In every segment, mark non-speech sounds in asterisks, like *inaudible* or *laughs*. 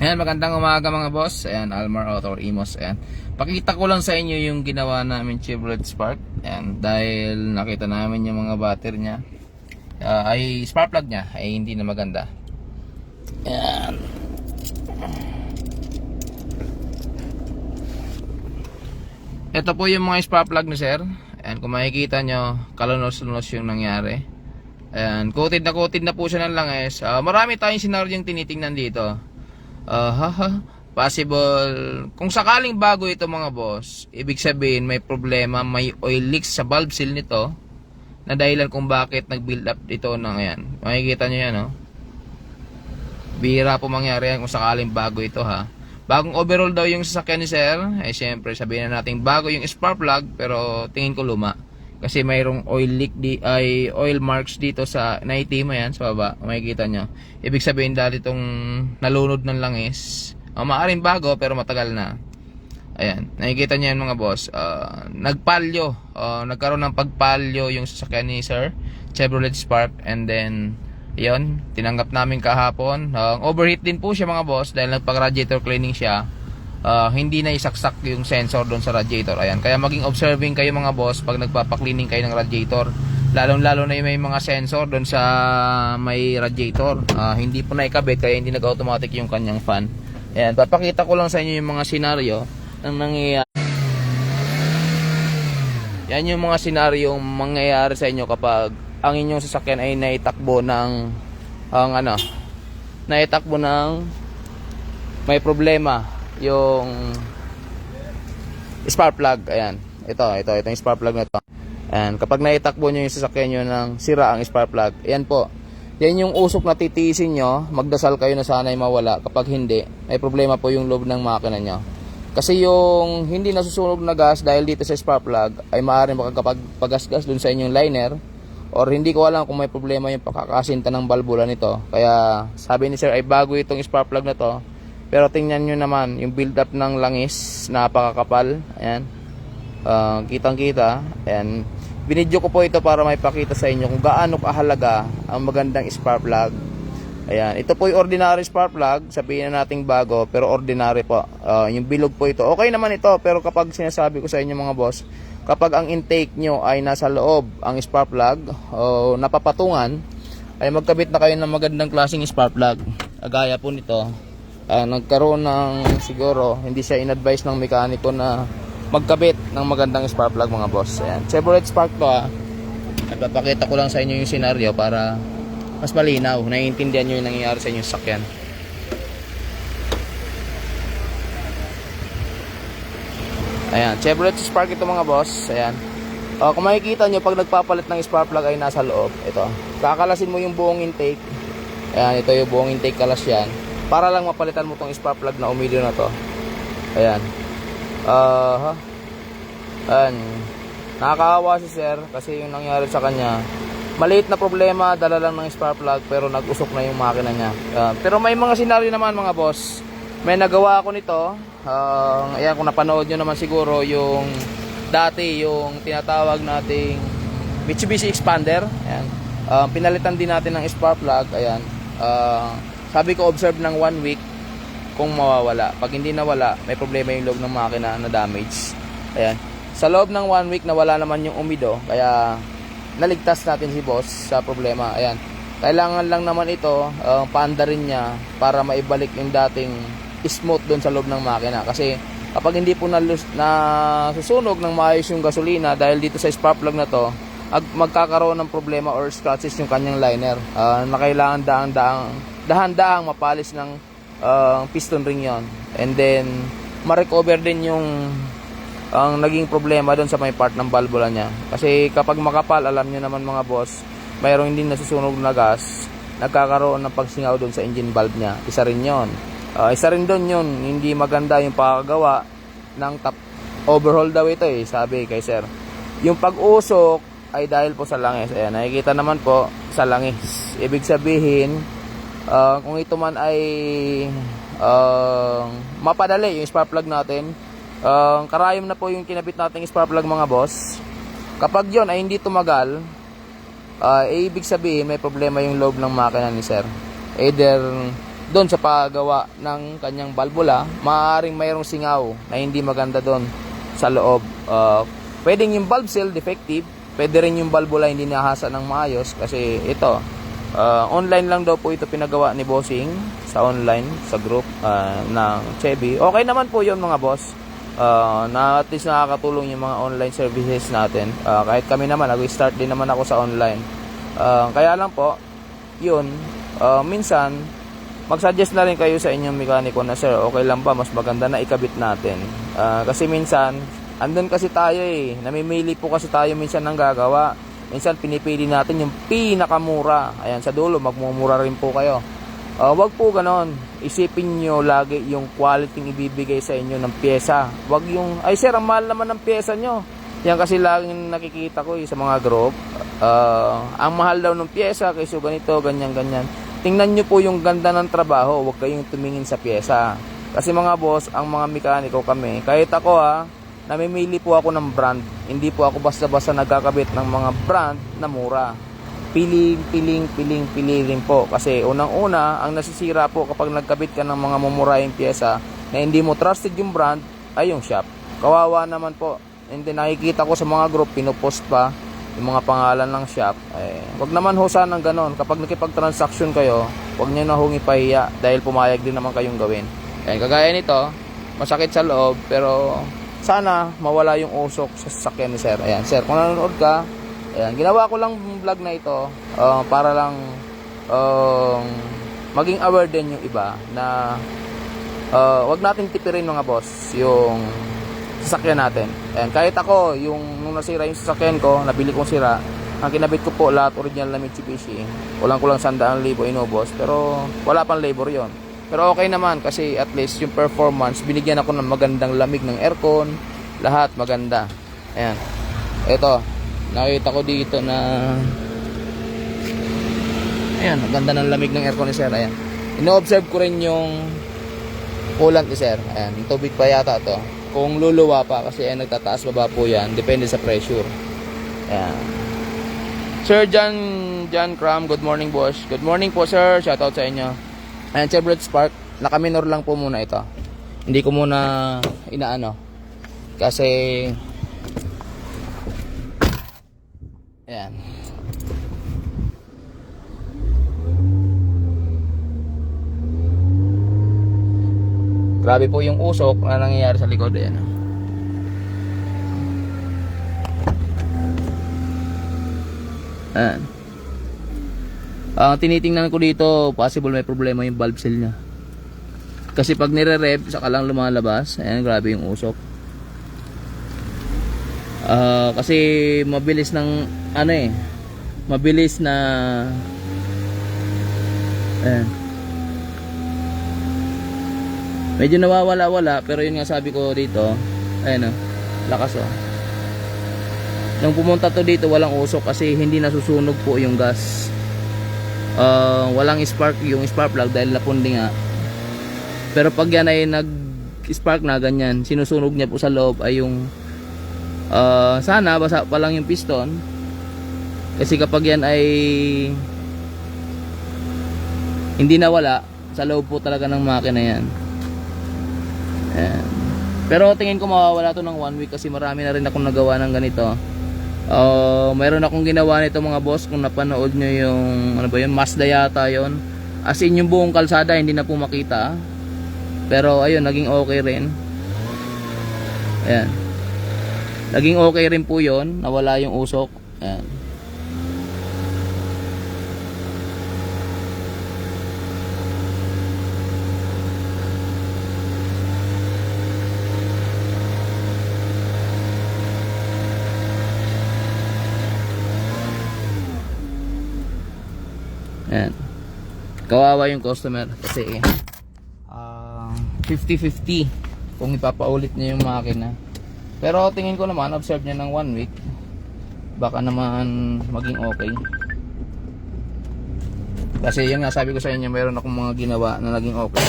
Ayan, magandang umaga mga boss. Ayan, Almar Auto or Imos. Ayan. Pakita ko lang sa inyo yung ginawa namin Chevrolet Spark. Ayan, dahil nakita namin yung mga battery niya. ah, ay spark plug niya ay hindi na maganda. Ayan. Ito po yung mga spark plug ni sir. Ayan, kung makikita nyo, kalunos-lunos yung nangyari. Ayan, coated na coated na po siya ng langis. Ah, marami tayong scenario yung tinitingnan dito. Haha. Possible, kung sakaling bago ito mga boss, ibig sabihin may problema, may oil leaks sa valve seal nito na dahilan kung bakit nag-build up ito ng ayan. Makikita nyo yan, no? Bihira po mangyari yan kung sakaling bago ito, ha? Bagong overall daw yung sasakyan ni sir, ay syempre sabihin na natin bago yung spark plug, pero tingin ko luma. Kasi mayroong oil leak di ay oil marks dito sa naitima yan sa baba. Makikita nyo. Ibig sabihin dati itong nalunod ng langis. Uh, maaring bago pero matagal na. Ayan. Nakikita nyo yan mga boss. Uh, nagpalyo. Uh, nagkaroon ng pagpalyo yung sasakyan ni sir. Chevrolet Spark. And then, yon tinanggap namin kahapon. Uh, overheat din po siya mga boss dahil nagpag-radiator cleaning siya uh, hindi na isaksak yung sensor doon sa radiator. Ayan. Kaya maging observing kayo mga boss pag nagpapaklining kayo ng radiator. Lalong lalo na yung may mga sensor doon sa may radiator. Ah, hindi po na ikabit kaya hindi nag-automatic yung kanyang fan. Ayan. Papakita ko lang sa inyo yung mga senaryo ng nangyayari. Yan yung mga senaryo mangyayari sa inyo kapag ang inyong sasakyan ay naitakbo ng ang ano naitakbo ng may problema yung spark plug. Ayan. Ito, ito, ito yung spark plug na ito. Ayan. Kapag naitakbo nyo yung sasakyan nyo ng sira ang spark plug, ayan po. Yan yung usok na titiisin nyo. Magdasal kayo na sana'y mawala. Kapag hindi, may problema po yung loob ng makina nyo. Kasi yung hindi nasusunog na gas dahil dito sa spark plug ay maaaring makakapagpagasgas dun sa inyong liner or hindi ko alam kung may problema yung pakakasinta ng balbula nito. Kaya sabi ni sir ay bago itong spark plug na to pero tingnan nyo naman, yung build up ng langis, napakakapal. Ayan. Uh, kitang-kita. Ayan. Binidyo ko po ito para may pakita sa inyo kung gaano kahalaga ang magandang spark plug. Ayan. Ito po yung ordinary spark plug. Sabihin na nating bago, pero ordinary po. Uh, yung bilog po ito. Okay naman ito, pero kapag sinasabi ko sa inyo mga boss, kapag ang intake nyo ay nasa loob ang spark plug o napapatungan, ay magkabit na kayo ng magandang klaseng spark plug. Agaya po nito uh, nagkaroon ng siguro hindi siya in-advise ng mekaniko na magkabit ng magandang spark plug mga boss. Ayan. Chevrolet Spark to ah. Nagpapakita ko lang sa inyo yung senaryo para mas malinaw. Naiintindihan nyo yung nangyayari sa inyong sakyan. Ayan. Chevrolet Spark ito mga boss. Ayan. Uh, kung makikita nyo, pag nagpapalit ng spark plug ay nasa loob. Ito. Kakalasin mo yung buong intake. Ayan. Ito yung buong intake kalas yan para lang mapalitan mo tong spark plug na umilyo na to. Ayan. Uh, ayan. Nakakaawa si sir kasi yung nangyari sa kanya maliit na problema dala lang ng spark plug pero nag-usok na yung makina niya. Uh, pero may mga senaryo naman mga boss. May nagawa ako nito. Uh, ayan kung napanood nyo naman siguro yung dati yung tinatawag nating Mitsubishi Expander. Ayan. Uh, pinalitan din natin ng spark plug. Ayan. Uh, sabi ko observe ng one week kung mawawala. Pag hindi nawala, may problema yung loob ng makina na damage. Ayan. Sa loob ng one week nawala naman yung umido, kaya naligtas natin si boss sa problema. Ayan. Kailangan lang naman ito, uh, paanda rin niya para maibalik yung dating smooth doon sa loob ng makina. Kasi kapag hindi po na, na susunog ng maayos yung gasolina dahil dito sa spark plug na to, ag magkakaroon ng problema or scratches yung kanyang liner. Uh, na kailangan daang-daang dahan-daang mapalis ng uh, piston ring yon. And then ma-recover din yung ang naging problema doon sa may part ng valvula niya. Kasi kapag makapal alam niyo naman mga boss mayroong hindi nasusunog na gas nagkakaroon ng pagsingaw doon sa engine valve niya. Isa rin yon uh, isa rin doon yun hindi maganda yung pagkagawa ng top overhaul daw ito eh sabi kay sir. Yung pag-usok ay dahil po sa langis. Ayan nakikita naman po sa langis. Ibig sabihin uh, kung ito man ay uh, mapadali yung spark plug natin uh, karayom na po yung kinabit nating spark plug mga boss kapag yon ay hindi tumagal uh, eh, ibig sabihin may problema yung loob ng makina ni sir either doon sa paggawa ng kanyang balbula, maaaring mayroong singaw na hindi maganda doon sa loob. Uh, pwedeng yung valve seal defective, pwede rin yung balbula hindi nahasa ng maayos kasi ito, uh, online lang daw po ito pinagawa ni Bossing sa online, sa group uh, ng Chevy. Okay naman po yun mga boss. Uh, na at least nakakatulong yung mga online services natin. Uh, kahit kami naman, nag-start din naman ako sa online. Uh, kaya lang po, yun, uh, minsan, mag-suggest na rin kayo sa inyong mekaniko na sir, okay lang ba, mas maganda na ikabit natin. Ah, kasi minsan, andun kasi tayo eh, namimili po kasi tayo minsan ng gagawa. Minsan pinipili natin yung pinakamura. Ayan, sa dulo, magmumura rin po kayo. Ah, wag po ganon. Isipin nyo lagi yung quality ibibigay sa inyo ng pyesa. Wag yung, ay sir, ang mahal naman ng pyesa nyo. Yan kasi laging nakikita ko eh, sa mga group. Ah, ang mahal daw ng pyesa, kaysa ganito, ganyan, ganyan tingnan nyo po yung ganda ng trabaho, huwag kayong tumingin sa pyesa. Kasi mga boss, ang mga mekaniko kami, kahit ako ha, namimili po ako ng brand. Hindi po ako basta-basta nagkakabit ng mga brand na mura. Piling, piling, piling, pili rin po. Kasi unang-una, ang nasisira po kapag nagkabit ka ng mga mumurahing pyesa na hindi mo trusted yung brand, ay yung shop. Kawawa naman po. Hindi nakikita ko sa mga group, pinupost pa, yung mga pangalan ng shop, eh, wag naman ho sana ng ganon. Kapag nakipag-transaction kayo, wag nyo na hong ipahiya dahil pumayag din naman kayong gawin. Yan, kagaya nito, masakit sa loob, pero sana mawala yung usok sa sasakyan ni sir. Ayan, sir, kung nanonood ka, ayan, ginawa ko lang vlog na ito uh, para lang um, maging aware din yung iba na uh, wag natin tipirin mga boss yung sasakyan natin. Ayan, kahit ako, yung nung nasira yung sasakyan ko, nabili kong sira, ang kinabit ko po lahat original na Mitsubishi. Walang kulang sandaan libo inubos, pero wala pang labor yon. Pero okay naman kasi at least yung performance, binigyan ako ng magandang lamig ng aircon, lahat maganda. Ayan. Ito, nakita ko dito na Ayan, ganda ng lamig ng aircon ni Sir. Ayan. Ino-observe ko rin yung coolant ni Sir. Ayan, tubig pa yata to kung luluwa pa kasi ay nagtataas baba po yan depende sa pressure ayan Sir John John Cram good morning boss good morning po sir shout out sa inyo ayan Chevrolet Spark nakaminor lang po muna ito hindi ko muna inaano kasi ayan Grabe po yung usok na nangyayari sa likod. Ayan. Ayan. Ang tinitingnan ko dito, possible may problema yung valve seal niya. Kasi pag nire-rev, saka lang lumalabas. Ayan, grabe yung usok. Ah, kasi mabilis ng ano eh, mabilis na Ayan. Medyo nawawala-wala pero yun nga sabi ko dito, ayun oh, lakas oh. Nung pumunta to dito walang usok kasi hindi nasusunog po yung gas. Uh, walang spark yung spark plug dahil napundi nga. Pero pag yan ay nag spark na ganyan, sinusunog niya po sa loob ay yung uh, sana basa pa lang yung piston. Kasi kapag yan ay hindi nawala, sa loob po talaga ng makina yan. Ayan. Pero tingin ko mawawala to ng one week kasi marami na rin akong nagawa ng ganito. Uh, mayroon akong ginawa nito mga boss kung napanood nyo yung ano ba yun, Mazda yata yun. As in yung buong kalsada hindi na po makita. Pero ayun, naging okay rin. Ayan. Naging okay rin po yun. Nawala yung usok. Ayan. Ayan. Kawawa yung customer kasi ah 50-50 kung ipapaulit niya yung makina. Pero tingin ko naman, observe niya ng one week. Baka naman maging okay. Kasi yun nga sabi ko sa inyo, mayroon akong mga ginawa na naging okay.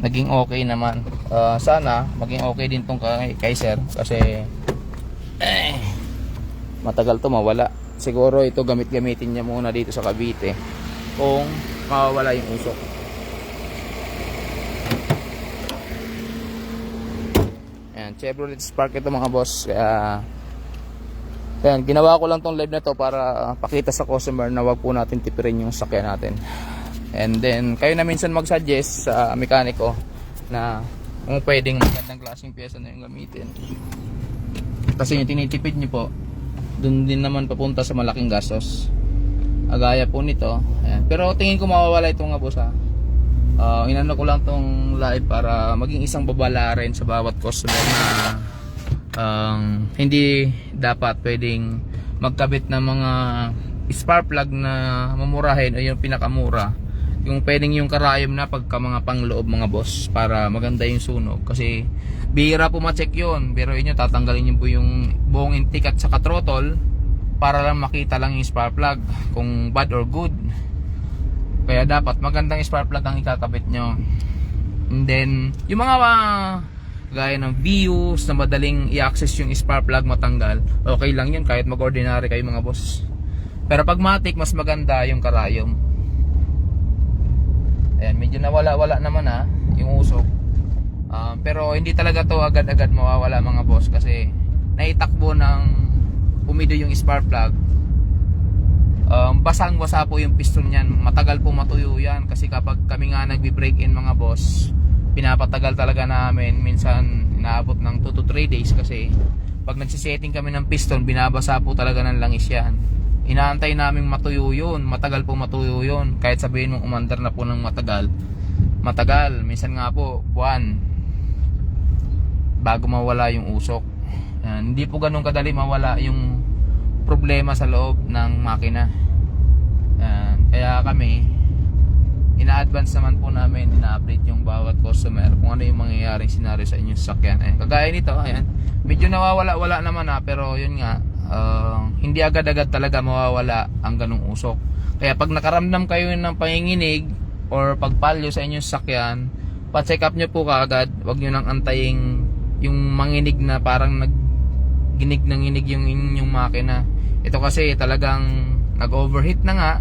Naging okay naman. Ah, sana maging okay din tong kay, kay sir kasi eh, *clears throat* matagal to mawala. Siguro ito gamit-gamitin niya muna dito sa Cavite kung mawawala yung usok. Ayan, Chevrolet Spark ito mga boss. Kaya Ayan, ginawa ko lang tong live na to para pakita sa customer na wag po natin tipirin yung sakyan natin. And then, kayo na minsan mag-suggest sa mekaniko na kung pwedeng magandang klaseng pyesa na yung gamitin. Kasi yung tinitipid nyo po, dun din naman papunta sa malaking gastos. Agaya po nito. Ayan. Pero tingin ko mawawala ito nga boss ha. Uh, inano ko lang tong live para maging isang babala rin sa bawat customer na um, hindi dapat pwedeng magkabit ng mga spark plug na mamurahin o yung pinakamura yung pwedeng yung karayom na pagka mga pangloob mga boss para maganda yung sunog. Kasi bihira po ma-check yun. Pero inyo tatanggalin nyo po yung buong intake at saka throttle para lang makita lang yung spark plug kung bad or good. Kaya dapat magandang spark plug ang ikakabit nyo. And then yung mga uh, gaya ng views na madaling i-access yung spark plug matanggal okay lang yun kahit mag-ordinary kayo mga boss. Pero pag matic mas maganda yung karayom ayan medyo nawala-wala naman ha yung usok. Ah, pero hindi talaga to agad-agad mawawala mga boss kasi naitakbo ng umido yung spark plug. Um, basang basa po yung piston niyan. Matagal po matuyo yan kasi kapag kami nga nagbi-break in mga boss pinapatagal talaga namin. Minsan inaabot ng 2 to 3 days kasi pag nagsisetting kami ng piston binabasa po talaga ng langis yan inaantay namin matuyo yun. Matagal po matuyo yun. Kahit sabihin mong umandar na po ng matagal. Matagal. Minsan nga po buwan. Bago mawala yung usok. Yan, hindi po ganun kadali mawala yung problema sa loob ng makina. Yan, kaya kami ina-advance naman po namin ina-update yung bawat customer kung ano yung mangyayaring senaryo sa inyong sasakyan. Ayan, kagaya nito ayan. Medyo nawawala-wala naman ha pero yun nga uh, hindi agad-agad talaga mawawala ang ganung usok. Kaya pag nakaramdam kayo ng panginginig or pagpalyo sa inyong sasakyan pa-check up nyo po kaagad. Wag nyo nang antayin yung manginig na parang nag ginig ng ginig yung inyong makina. Ito kasi talagang nag-overheat na nga.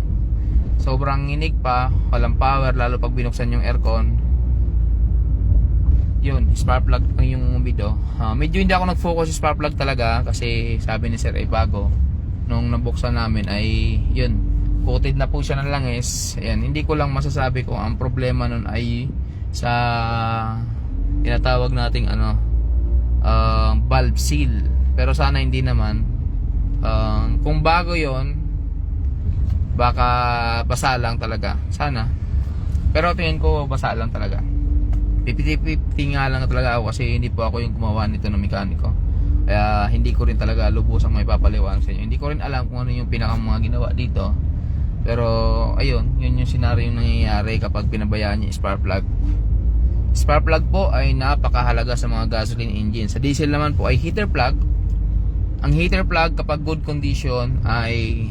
Sobrang nginig pa walang power lalo pag binuksan yung aircon yun spark plug lang yung video. Ah, medyo hindi ako nag-focus sa spark plug talaga kasi sabi ni sir ay bago. Nung nabuksan namin ay yun coated na po siya ng langis. Ayan hindi ko lang masasabi kung ang problema nun ay sa tinatawag nating ano uh, valve seal. Pero sana hindi naman. Um, kung bago yon baka basa lang talaga. Sana. Pero tingin ko basa lang talaga 50-50 nga lang talaga ako kasi hindi po ako yung gumawa nito ng mekaniko. Kaya hindi ko rin talaga lubusang may papaliwanag sa inyo. Hindi ko rin alam kung ano yung pinakang mga ginawa dito. Pero ayun yun yung senaryo yung nangyayari kapag pinabayaan yung spark plug. Spark plug po ay napakahalaga sa mga gasoline engine. Sa diesel naman po ay heater plug. Ang heater plug kapag good condition ay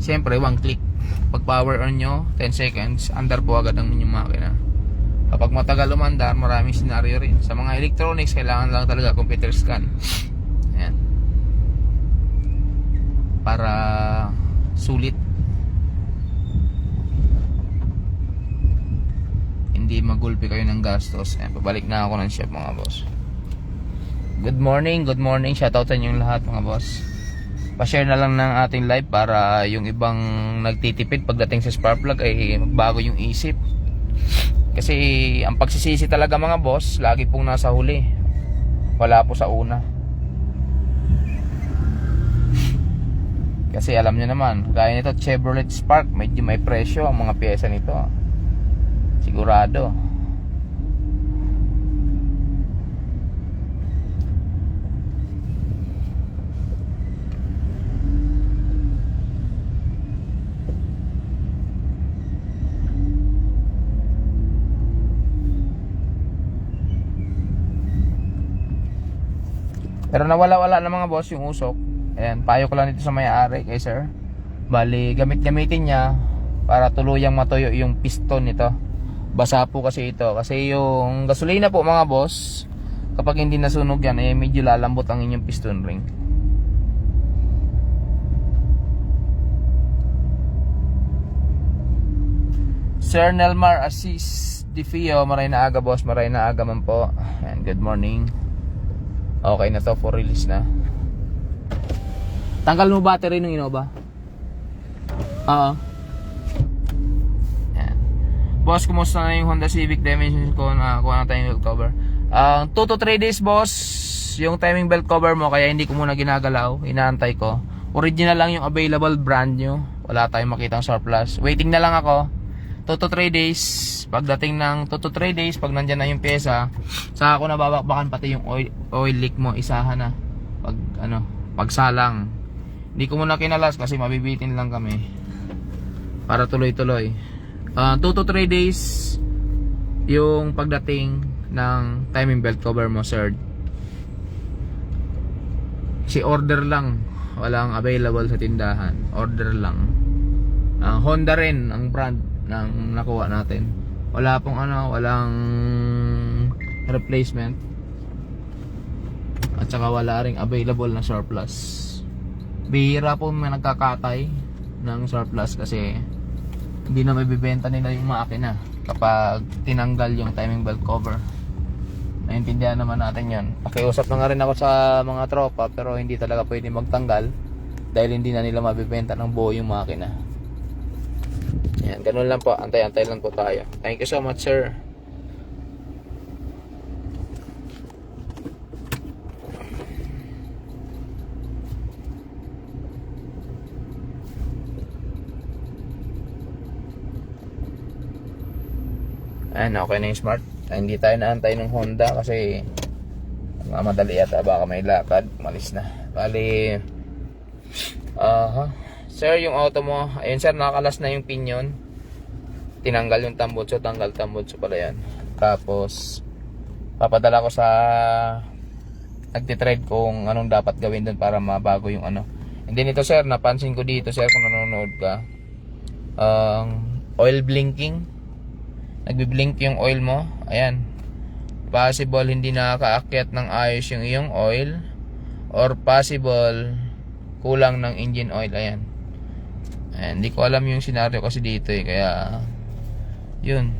siyempre one click. Pag power on nyo 10 seconds andar po agad ang inyong makina kapag matagal umandar maraming senaryo rin sa mga electronics kailangan lang talaga computer scan ayan para sulit hindi magulpi kayo ng gastos ayan pabalik na ako ng shop mga boss Good morning, good morning. Shoutout sa inyong lahat mga boss. Pa-share na lang ng ating live para yung ibang nagtitipid pagdating sa spark plug ay magbago yung isip. Kasi ang pagsisisi talaga mga boss, lagi pong nasa huli. Wala po sa una. *laughs* Kasi alam nyo naman, gaya nito Chevrolet Spark, medyo may presyo ang mga pyesa nito. Sigurado. Pero nawala-wala na mga boss yung usok. Ayan, payo ko lang dito sa may-ari kay sir. Bali, gamit-gamitin niya para tuluyang matuyo yung piston nito. Basa po kasi ito. Kasi yung gasolina po mga boss, kapag hindi nasunog yan, eh medyo lalambot ang inyong piston ring. Sir Nelmar Assis Difio, maray na aga boss, maray na aga man po. And good morning. Okay na to for release na. Tanggal mo battery ng Innova? Oo. Boss, kumusta na yung Honda Civic Dimensions ko na kuha na tayong belt cover? Ang 2 to 3 days boss, yung timing belt cover mo kaya hindi ko muna ginagalaw, inaantay ko. Original lang yung available brand new. Wala tayong makitang surplus. Waiting na lang ako. 2 to 3 days. Pagdating ng 2 to 3 days, pag nandyan na yung pyesa, saka ako nababakbakan pati yung oil, oil leak mo, isahan na. Pag ano, pagsalang. Hindi ko muna kinalas kasi mabibitin lang kami. Para tuloy-tuloy. 2 to 3 days yung pagdating ng timing belt cover mo, sir. Si order lang. Walang available sa tindahan. Order lang. Ang Honda rin ang brand ng nakuha natin. Wala pong ano, walang replacement. At saka wala ring available na surplus. Bihira po may nagkakatay ng surplus kasi hindi na mabibenta nila yung makina kapag tinanggal yung timing belt cover. Naintindihan naman natin yon. Pakiusap na nga rin ako sa mga tropa pero hindi talaga pwede magtanggal dahil hindi na nila mabibenta ng buo yung makina. Yan, ganun lang po. Antay-antay lang po tayo. Thank you so much, sir. Ayan, okay na yung smart. Ay, hindi tayo naantay ng Honda kasi madali yata baka may lakad. Malis na. Bali, aha. Sir, yung auto mo, ayun sir, nakakalas na yung pinion. Tinanggal yung tambutso, tanggal tambutso pala yan. Tapos, papadala ko sa nagtitrade kung anong dapat gawin doon para mabago yung ano. And then ito sir, napansin ko dito sir kung nanonood ka. Um, oil blinking. Nagbi-blink yung oil mo. Ayan. Possible hindi nakakaakyat ng ayos yung iyong oil. Or possible kulang ng engine oil. Ayan. Ayan. Hindi ko alam yung scenario kasi dito eh. Kaya yun.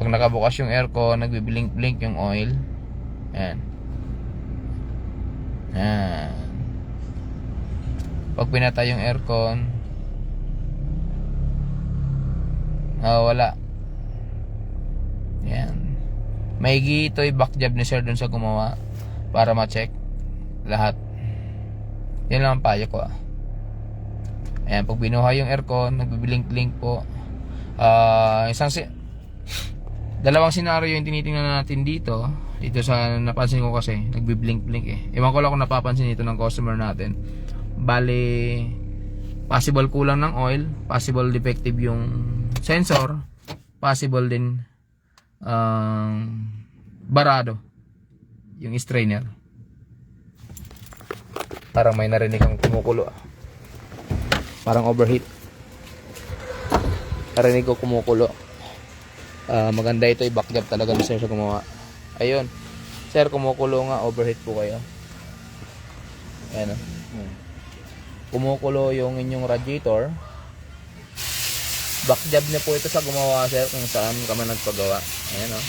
Pag nakabukas yung aircon, nagbi-blink-blink yung oil. Ayan. Ayan. Pag pinatay yung aircon, Ah, wala. Yan. May ito ay back job ni sir dun sa gumawa para ma-check lahat. Yan lang ang payo ko ah. Ayan, pag binuha yung aircon, nagbiblink-blink po. Ah, isang si *laughs* dalawang scenario yung tinitingnan natin dito. Dito sa napansin ko kasi, nagbiblink-blink eh. Ewan ko lang kung napapansin ito ng customer natin. Bali, possible kulang ng oil, possible defective yung sensor, possible din um, barado yung strainer. Parang may narinig kang kumukulo. ah. Parang overheat. Narinig ko kumukulo. Ah, maganda ito, i-back job talaga ni sir sa gumawa. Ayun. Sir, kumukulo nga, overheat po kayo. Ayan oh. Hmm. Kumukulo yung inyong radiator. Back job niya po ito sa gumawa sir kung saan ka nagpagawa. Ayan oh.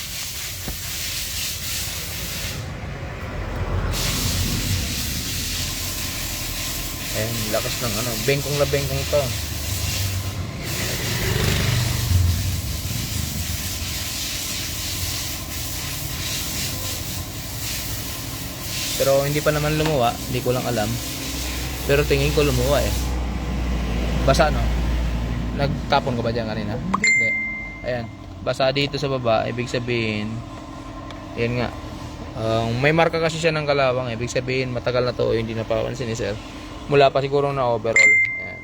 Ayan, lakas ng ano, bengkong na bengkong to. Pero hindi pa naman lumuwa, hindi ko lang alam. Pero tingin ko lumuwa eh. Basa no? Nagtapon ka ba dyan kanina? Hindi. Ayan. Basa dito sa baba, ibig sabihin, yan nga. Um, may marka kasi siya ng kalawang, ibig sabihin matagal na to, hindi napapansin ni sir. Mula pa siguro na overall. Ayan.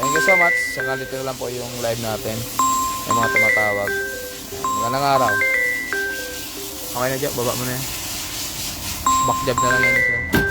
Thank you so much. Saka dito lang po yung live natin. Yung mga tumatawag. Ayan. Magandang araw. Okay na dyan, baba mo na yan. Back job na lang yan sir.